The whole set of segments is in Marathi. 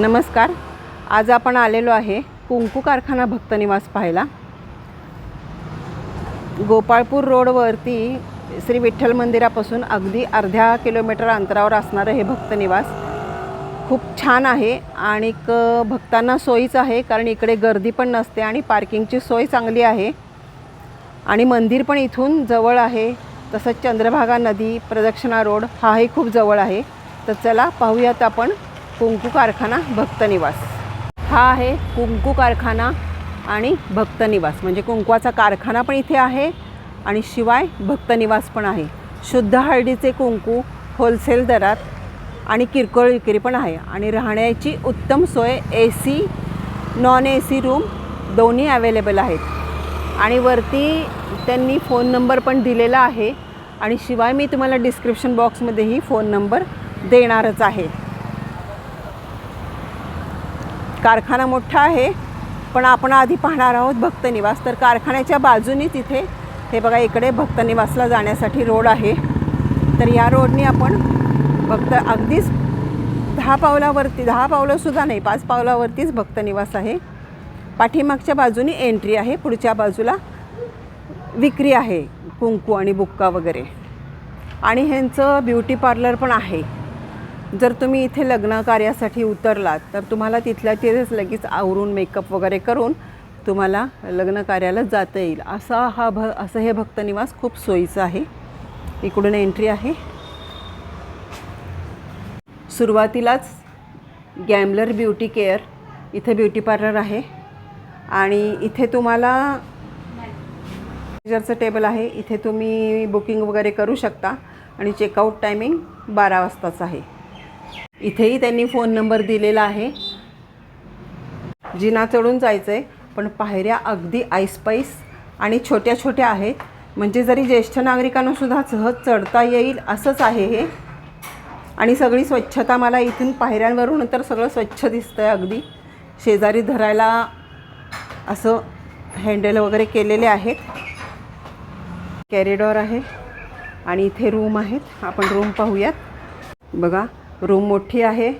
नमस्कार. आज आपण आलेलो आहे कुंकू कारखाना भक्तनिवास पाहायला. गोपाळपूर रोडवरती श्री विठ्ठल मंदिरापासून अगदी अर्ध्या किलोमीटर अंतरावर असणारं हे भक्तनिवास खूप छान आहे आणि भक्तांना सोयीचं आहे कारण इकडे गर्दी पण नसते आणि पार्किंगची सोय चांगली आहे. आणि मंदिर पण इथून जवळ आहे. तसंच चंद्रभागा नदी प्रदक्षिणा रोड हाही खूप जवळ आहे. तर चला पाहूयात आपण कुंकू कारखाना भक्तनिवास हा आहे कुंकू कारखाना आणि भक्तनिवास म्हणजे कुंकवाचा कारखाना पण इथे आहे आणि शिवाय भक्तनिवास पण आहे. शुद्ध हळदीचे कुंकू होलसेल दरात आणि किरकोळ विक्री पण आहे. आणि राहण्याची उत्तम सोय A C non A C room दोन्ही अवेलेबल आहेत. आणि वरती त्यांनी फोन नंबर पण दिलेला आहे. आणि शिवाय मी तुम्हाला डिस्क्रिप्शन बॉक्समध्येही फोन नंबर देणारच आहे. कारखाना मोठा आहे पण आपण आधी पाहणार आहोत भक्तनिवास तर कारखान्याच्या बाजूनी तिथे हे बघा इकडे भक्तनिवासला जाण्यासाठी रोड आहे. तर या रोडनी आपण भक्त अगदीच दहा पावलावरती दहा पावलंसुद्धा नाही पाच पावलावरतीच भक्तनिवास आहे. पाठीमागच्या बाजूनी एंट्री आहे पुढच्या बाजूला विक्री आहे कुंकू आणि बुक्का वगैरे. आणि ह्यांचं ब्युटी पार्लर पण आहे. जर तुम्ही इथे लग्न कार्यासाठी उतरलात तर तुम्हाला तिथल्या तिथेच लगेच आवरून मेकअप वगैरे करून तुम्हाला लग्न कार्याला जाता येईल. असा हा भ असं हे भक्तनिवास खूप सोयीचं आहे. इकडून एंट्री आहे. सुरुवातीलाच गॅमलर ब्युटी केअर इथे ब्युटी पार्लर आहे. आणि इथे तुम्हाला मॅनेजरचं टेबल आहे. इथे तुम्ही बुकिंग वगैरे करू शकता. आणि चेकआउट टायमिंग बारा वाजताचं आहे. इथेही त्यांनी फोन नंबर दिलेला आहे. जिना चढून जायचं आहे पण पायऱ्या अगदी आईसपाईस आणि छोट्या छोट्या आहेत. म्हणजे जरी ज्येष्ठ नागरिकांनासुद्धा सहज चढता येईल असंच आहे हे. आणि सगळी स्वच्छता मला इथून पायऱ्यांवरून तर सगळं स्वच्छ दिसतं आहे अगदी. शेजारी धरायला असं हँडल वगैरे केलेले आहेत. कॅरिडॉर आहे आणि इथे रूम आहेत. आपण रूम पाहूयात. बघा. रूम मोठी आहे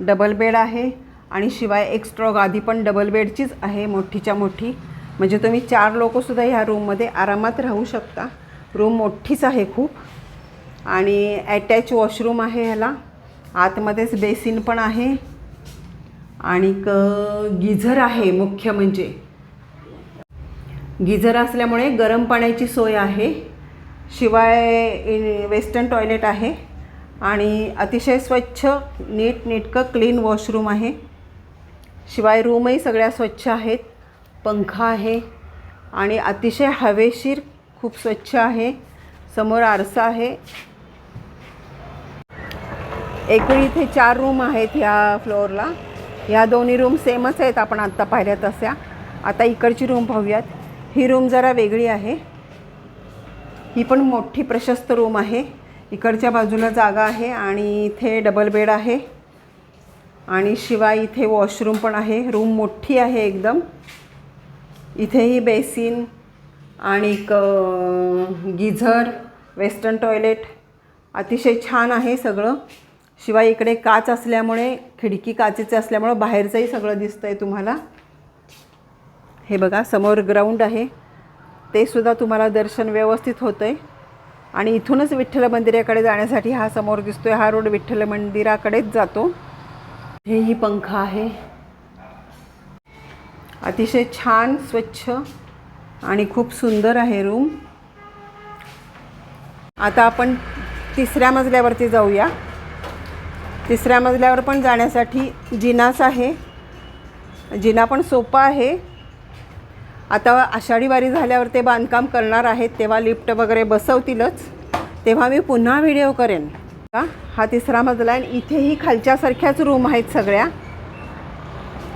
डबल बेड आहे आणि शिवाय एक्स्ट्रा गादी पण डबल बेडचीच आहे मोठीच्या मोठी. म्हणजे तुम्ही चार लोकंसुद्धा ह्या रूममध्ये आरामात राहू शकता. रूम मोठीच आहे खूप. आणि ॲटॅच वॉशरूम आहे ह्याला. आतमध्येच बेसिन पण आहे. आणि क गिझर आहे मुख्य म्हणजे. गिझर असल्यामुळे गरम पाण्याची सोय आहे. शिवाय वेस्टर्न टॉयलेट आहे. आणि अतिशय स्वच्छ नीटनेटकं क्लीन वॉशरूम आहे. शिवाय रूमही सगळ्या स्वच्छ आहेत. पंखा आहे. आणि अतिशय हवेशीर खूप स्वच्छ आहे. समोर आरसा आहे. एकूण इथे चार रूम आहेत ह्या फ्लोअरला ह्या दोन्ही रूम सेमच आहेत आपण आत्ता पाहिल्या तशा. आता इकडची रूम पाहूयात. ही रूम जरा वेगळी आहे. ही पण मोठी प्रशस्त रूम आहे. इकडच्या बाजूला जागा आहे आणि इथे डबल बेड आहे. आणि शिवाय इथे वॉशरूम पण आहे. रूम मोठी आहे एकदम. इथेही बेसिन आणि क गिझर वेस्टर्न टॉयलेट अतिशय छान आहे सगळं. शिवाय इकडे काच असल्यामुळे खिडकी काचेचे असल्यामुळं बाहेरचंही सगळं दिसतं आहे तुम्हाला. हे बघा समोर ग्राउंड आहे. ते सुद्धा तुम्हाला दर्शन व्यवस्थित होतं आहे आणि इथूनच विठ्ठल मंदिराकडे जाण्यासाठी हा समोर दिसतोय. हा रोड विठ्ठल मंदिराकडेच जातो. हेही पंख आहे. अतिशय छान स्वच्छ आणि खूप सुंदर आहे रूम. आता आपण तिसऱ्या मजल्यावरती जाऊया. तिसऱ्या मजल्यावर पण जाण्यासाठी जिनास आहे. जिना पण सोपा आहे. आता आषाढी वारी झाल्यावर ते बांधकाम करणार आहेत तेव्हा लिफ्ट वगैरे बसवतीलच. तेव्हा मी पुन्हा व्हिडिओ करेन. का हा तिसरा मजला आहे. आणि इथेही खालच्यासारख्याच रूम आहेत सगळ्या.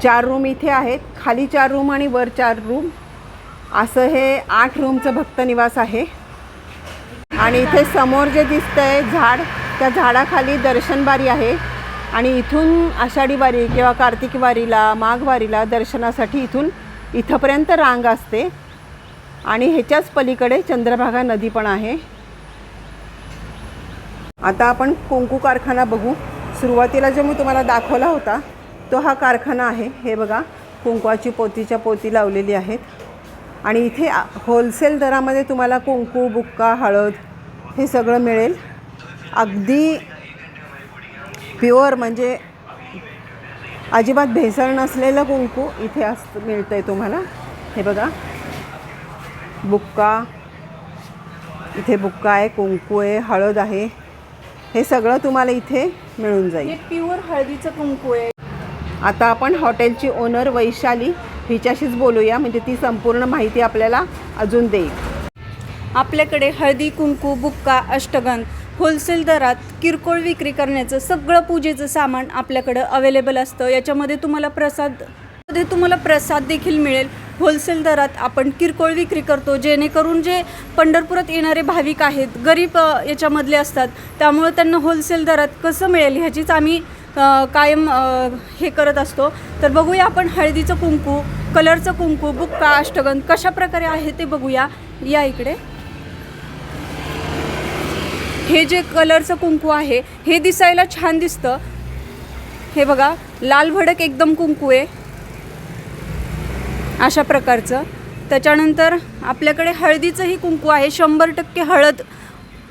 चार रूम इथे आहेत. खाली चार रूम आणि वर चार रूम. असं हे आठ रूमचं भक्तनिवास आहे. आणि इथे समोर जे दिसतं आहे झाड त्या झाडाखाली दर्शनबारी आहे. आणि इथून आषाढी वारी किंवा कार्तिकी वारीला माघवारीला दर्शनासाठी इथून इथंपर्यंत रांग असते. आणि ह्याच्याच पलीकडे चंद्रभागा नदी पण आहे. आता आपण कुंकू कारखाना बघू. सुरुवातीला जो मी तुम्हाला दाखवला होता तो हा कारखाना आहे. हे बघा कुंकवाची पोतीच्या पोती लावलेली आहेत. आणि इथे होलसेल दरामध्ये तुम्हाला कुंकू बुक्का हळद हे सगळं मिळेल. अगदी प्युअर म्हणजे अजिबात भेसळ नसलेलं कुंकू इथे असतं मिळतं आहे तुम्हाला. हे बघा. बुक्का. इथे बुक्का आहे कुंकू आहे हळद आहे. हे सगळं तुम्हाला इथे मिळून जाईल. प्युअर हळदीचं कुंकू आहे. आता आपण हॉटेलची ओनर वैशाली हिच्याशीच बोलूया म्हणजे ती संपूर्ण माहिती आपल्याला अजून देईल. आपल्याकडे हळदी कुंकू बुक्का अष्टगंध होलसेल दरात किरकोळ विक्री करण्याचं सगळं पूजेचं सामान आपल्याकडं अवेलेबल असतं. याच्यामध्ये तुम्हाला प्रसादमध्ये तुम्हाला प्रसाद देखील मिळेल. होलसेल दरात आपण किरकोळ विक्री करतो जेणेकरून जे पंढरपुरात येणारे भाविक आहेत गरीब याच्यामधले असतात त्यामुळं त्यांना होलसेल दरात कसं मिळेल ह्याचीच आम्ही कायम हे करत असतो. तर बघूया आपण हळदीचं कुंकू कलरचं कुंकू बुक्का अष्टगंध कशा प्रकारे आहे ते बघूया. या इकडे. हे जे कलरचं कुंकू आहे हे दिसायला छान दिसतं. हे बघा लाल भडक एकदम कुंकू आहे. अशा प्रकारचं. त्याच्यानंतर आपल्याकडे हळदीचंही कुंकू आहे शंभर टक्के हळद.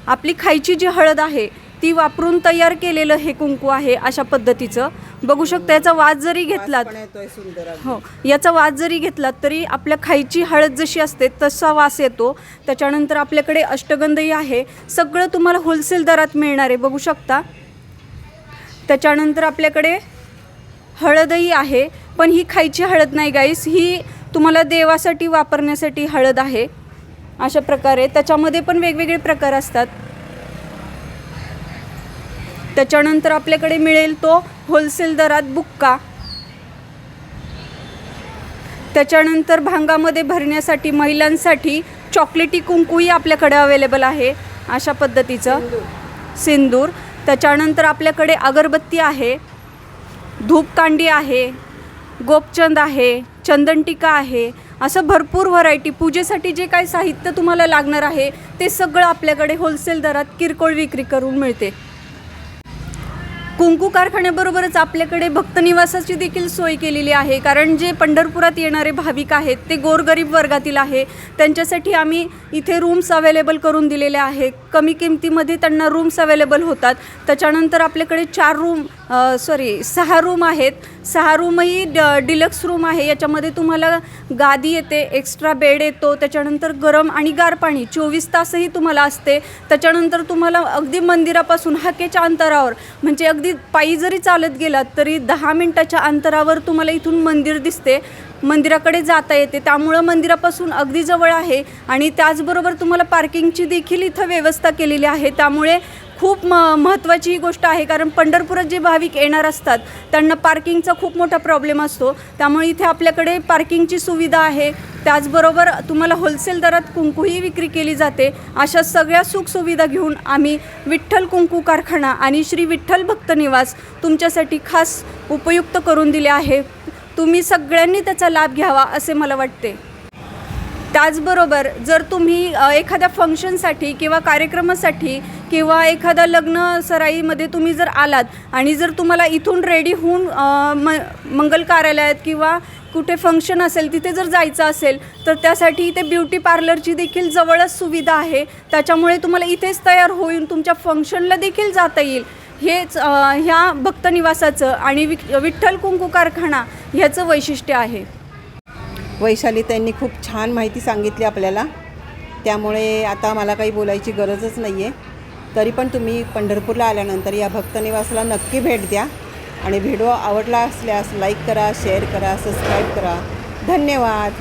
आपली खायची जी हळद आहे ती वापरून तयार केलेलं हे कुंकू आहे अशा पद्धतीचं. बघू शकता याचा वास जरी घेतलात हो याचा वास जरी घेतलात तरी आपल्या खायची हळद जशी असते तसा वास येतो. त्याच्यानंतर आपल्याकडे अष्टगंधही आहे. सगळं तुम्हाला होलसेल दरात मिळणार आहे बघू शकता. त्याच्यानंतर आपल्याकडे हळदही आहे. पण ही खायची हळद नाही गाईस ही तुम्हाला देवासाठी वापरण्यासाठी हळद आहे. अशा प्रकारे. त्याच्यामध्ये पण वेगवेगळे प्रकार असतात. त्याच्यानंतर आपल्याकडे मिळेल तो होलसेल दरात बुक्का. त्याच्यानंतर भांगामध्ये भरण्यासाठी महिलांसाठी चॉकलेटी कुंकूही आपल्याकडे अवेलेबल आहे. अशा पद्धतीचं सिंदूर. त्याच्यानंतर आपल्याकडे अगरबत्ती आहे. धूपकांडी आहे. गोपचंद आहे. चंदनटिका आहे. असं भरपूर व्हरायटी. पूजेसाठी जे काही साहित्य तुम्हाला लागणार आहे ते सगळं आपल्याकडे होलसेल दरात किरकोळ विक्री करून मिळते. कुंकू कारखान्याबरोबरच आपल्याकडे भक्तनिवासाची देखील सोय केलेली आहे. कारण जे पंढरपुरात येणारे भाविक आहेत ते गोरगरीब वर्गातील आहे. त्यांच्यासाठी आम्ही इथे रूम्स अवेलेबल करून दिलेले आहे कमी किमतीमध्ये त्यांना रूम्स अवेलेबल होतात. त्याच्यानंतर आपल्याकडे चार रूम सॉरी सहा रूम आहेत. सहा रूमही ड डिलक्स रूम आहे. याच्यामध्ये तुम्हाला गादी येते एक्स्ट्रा बेड येतो त्याच्यानंतर गरम आणि गार पाणी चोवीस तासही तुम्हाला असते. त्याच्यानंतर तुम्हाला अगदी मंदिरापासून हाकेच्या अंतरावर म्हणजे अगदी पायी जरी चालत गेलात तरी दहा मिनटाच्या अंतरावर तुम्हाला इथून मंदिर दिसते. मंदिराकडे जाता येते. त्यामुळं मंदिरापासून अगदी जवळ आहे आणि त्याचबरोबर तुम्हाला पार्किंगची देखील इथं व्यवस्था केलेली आहे. त्यामुळे खूप म महत्त्वाची ही गोष्ट आहे कारण पंढरपुरात जे भाविक येणार असतात त्यांना पार्किंगचा खूप मोठा प्रॉब्लेम असतो. त्यामुळे इथे आपल्याकडे पार्किंगची सुविधा आहे. त्याचबरोबर तुम्हाला होलसेल दरात कुंकूही विक्री केली जाते. अशा सगळ्या सुखसुविधा घेऊन आम्ही विठ्ठल कुंकू कारखाना आणि श्री विठ्ठल भक्त निवास तुमच्यासाठी खास उपयुक्त करून दिले आहे. तुम्ही सगळ्यांनी त्याचा लाभ घ्यावा असे मला वाटते. त्याचबरोबर जर तुम्ही एखाद्या फंक्शनसाठी किंवा कार्यक्रमासाठी किंवा एखादा लग्न सराईमध्ये तुम्ही जर आलात आणि जर तुम्हाला इथून रेडी होऊन म मंगल कार्यालयात किंवा कुठे फंक्शन असेल तिथे जर जायचं असेल तर त्यासाठी इथे ब्युटी पार्लरची देखील जवळच सुविधा आहे. त्याच्यामुळे तुम्हाला इथेच तयार होऊन तुमच्या फंक्शनला देखील जाता येईल. हेच ह्या भक्तनिवासाचं आणि वि विठ्ठल कुंकू कारखाना ह्याचं वैशिष्ट्य आहे. वैशाली त्यांनी खूप छान माहिती सांगितली आपल्याला. त्यामुळे आता मला काही बोलायची गरजच नाही आहे तरी पण तुम्ही पंढरपूरला आल्यानंतर या भक्तनिवासाला नक्की भेट द्या. आणि व्हिडिओ आवडला असल्यास लाईक करा शेअर करा सबस्क्राईब करा. धन्यवाद.